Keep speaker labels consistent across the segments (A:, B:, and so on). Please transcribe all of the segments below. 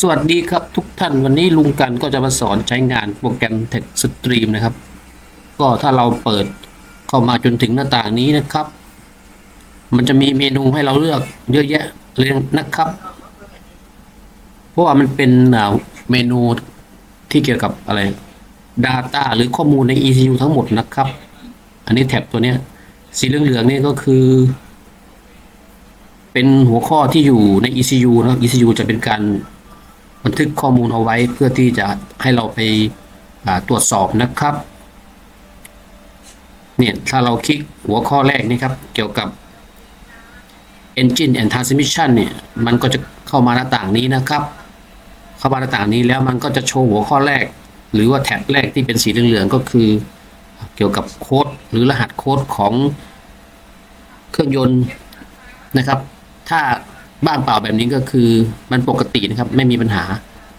A: สวัสดีครับทุกท่านวันนี้ลุงกันก็จะมาสอนใช้งานโปรแกรม Text Stream นะครับ ก็ถ้าเราเปิดเข้ามาจนถึงหน้าต่างนี้นะครับ มันจะมีเมนูให้เราเลือกเยอะแยะเลยนะครับ เพราะว่ามันเป็นเมนูที่เกี่ยวกับอะไร Data หรือข้อมูลใน ECU ทั้งหมดนะครับ อันนี้แท็บตัวเนี้ย สีเหลืองๆนี่ก็คือเป็นหัวข้อที่อยู่ใน ECU นะ ECU จะเป็นการ บันทึกข้อมูลเอาไว้เพื่อที่จะให้เราไปตรวจสอบนะครับเนี่ยถ้าเราคลิกหัวข้อแรกนี่ครับ เกี่ยวกับ Engine and Transmission เนี่ยมันก็จะเข้ามาหน้าต่างนี้นะครับ เข้ามาหน้าต่างนี้แล้วมันก็จะโชว์หัวข้อแรก หรือว่าแท็บแรกที่เป็นสีเหลืองๆก็คือ เกี่ยวกับโค้ดหรือรหัสโค้ดของเครื่องยนต์นะครับ ถ้า บ้านเปล่าแบบนี้ก็คือมันปกตินะครับ ไม่มีปัญหา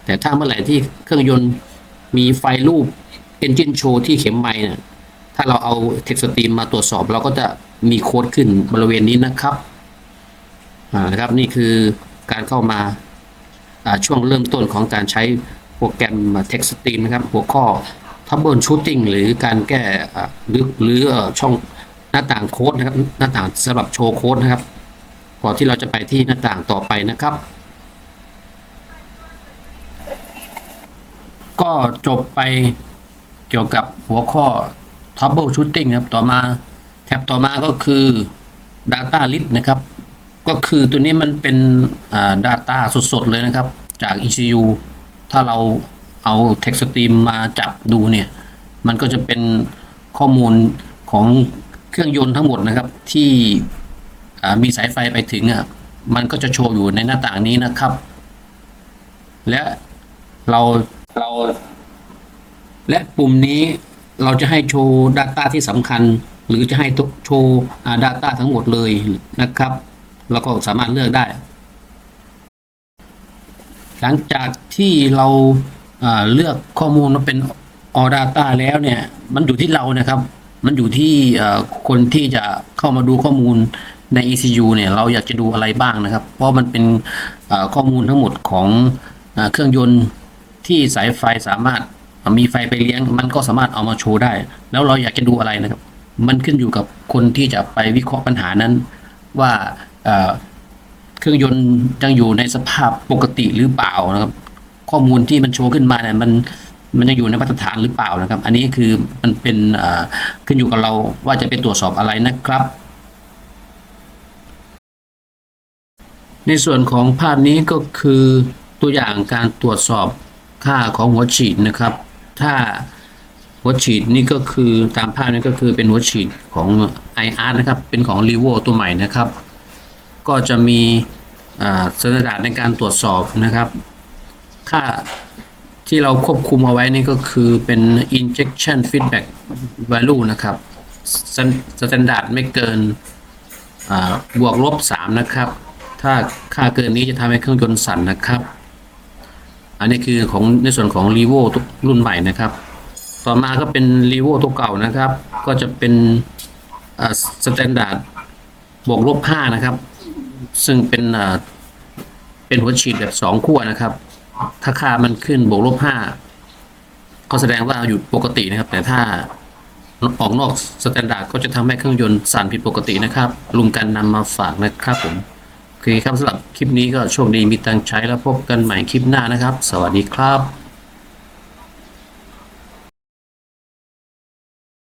A: แต่ถ้าเมื่อไหร่ที่เครื่องยนต์มีไฟล์รูป Engine Show ที่เข็มไม้เนี่ยถ้าเราเอา Text Stream มาตรวจสอบ เราก็จะมีโค้ดขึ้นบริเวณนี้นะครับอ่านะครับนี่คือการเข้ามาอ่าช่วงเริ่มต้นของการใช้โปรแกรม Text Stream นะครับ หัวข้อ Trouble Shooting หรือการแก้หรือหรือช่องหน้าต่างโค้ดนะครับ หน้าต่างสำหรับโชว์โค้ดนะครับ ก่อนที่เราจะไปที่หน้าต่างต่อไปนะครับ ก็จบไปเกี่ยวกับหัวข้อ Trouble Shooting นะครับ ต่อมาแท็บต่อมาก็คือ Data List นะครับ ก็คือตัวนี้มันเป็น Data สดๆ เลยนะครับ จาก ECU ถ้าเราเอา Text Stream มาจับดูเนี่ย มันก็จะเป็นข้อมูลของเครื่องยนต์ทั้งหมดนะครับที่ มีสายไฟไปถึงอะมันก็จะโชว์อยู่ในหน้าต่างนี้นะครับ และเราเรา และปุ่มนี้เราจะให้โชว์ Data ที่สำคัญ หรือจะให้โชว์ Data ทั้งหมดเลยนะครับเราก็สามารถเลือกได้ หลังจากที่เราเลือกข้อมูลมาเป็น all data แล้วเนี่ย มันอยู่ที่เรานะครับ มันอยู่ที่คนที่จะเข้ามาดูข้อมูล ใน ECU เนี่ยเราอยากจะดูอะไรบ้างนะครับ เพราะมันเป็นข้อมูลทั้งหมดของเอเครื่องยนต์ที่สายไฟสามารถมีไฟไปเลี้ยง มันก็สามารถเอามาโชว์ได้ แล้วเราอยากจะดูอะไรนะครับ มันขึ้นอยู่กับคนที่จะไปวิเคราะห์ปัญหานั้น ว่าเครื่องยนต์ยังอยู่ในสภาพปกติหรือเปล่านะครับ ข้อมูลที่มันโชว์ขึ้นมาเนี่ยมันมันยังอยู่ในมาตรฐานหรือเปล่านะครับ อันนี้คือมันเป็นขึ้นอยู่กับเราว่าจะไปตรวจสอบอะไรนะครับ ในส่วนของภาพนี้ก็คือตัวอย่างการตรวจสอบค่าของหัวฉีดนะครับ ถ้าหัวฉีดนี่ก็คือตามภาพนี้ก็คือเป็นหัวฉีดของ IR นะครับ เป็นของ r e v o ตัวใหม่นะครับ ก็จะมีสแตนดาร์ดในการตรวจสอบนะครับ ค่าที่เราควบคุมเอาไว้นี่ก็คือเป็น injection feedback value นะครับสแตนดาร์ดไม่เกินบวกลบ 3 นะครับ ถ้าค่าเกินนี้จะทำให้เครื่องยนต์สั่นนะครับ อันนี้คือของในส่วนของ r e v o รุ่นใหม่นะครับ ต่อมาก็เป็น r e v o ตัวเก่านะครับ ก็จะเป็นสแตนดาร์ดบวกลบ5นะครับ ซึ่งเป็นอ่าเป็นหัวฉีดแบบสองขั้วนะครับ ถ้าค่ามันขึ้นบวกลบห้าก็แสดงว่าอยู่ปกตินะครับ แต่ถ้าออกนอกสแตนดาร์ดก็จะทำให้เครื่องยนต์สั่นผิดปกตินะครับลุงกันนำมาฝากนะครับผมโอ เคครับสำหรับคลิปนี้ก็โชคดีมีตังใช้แล้วพบกันใหม่คลิปหน้านะครับ สวัสดีครับ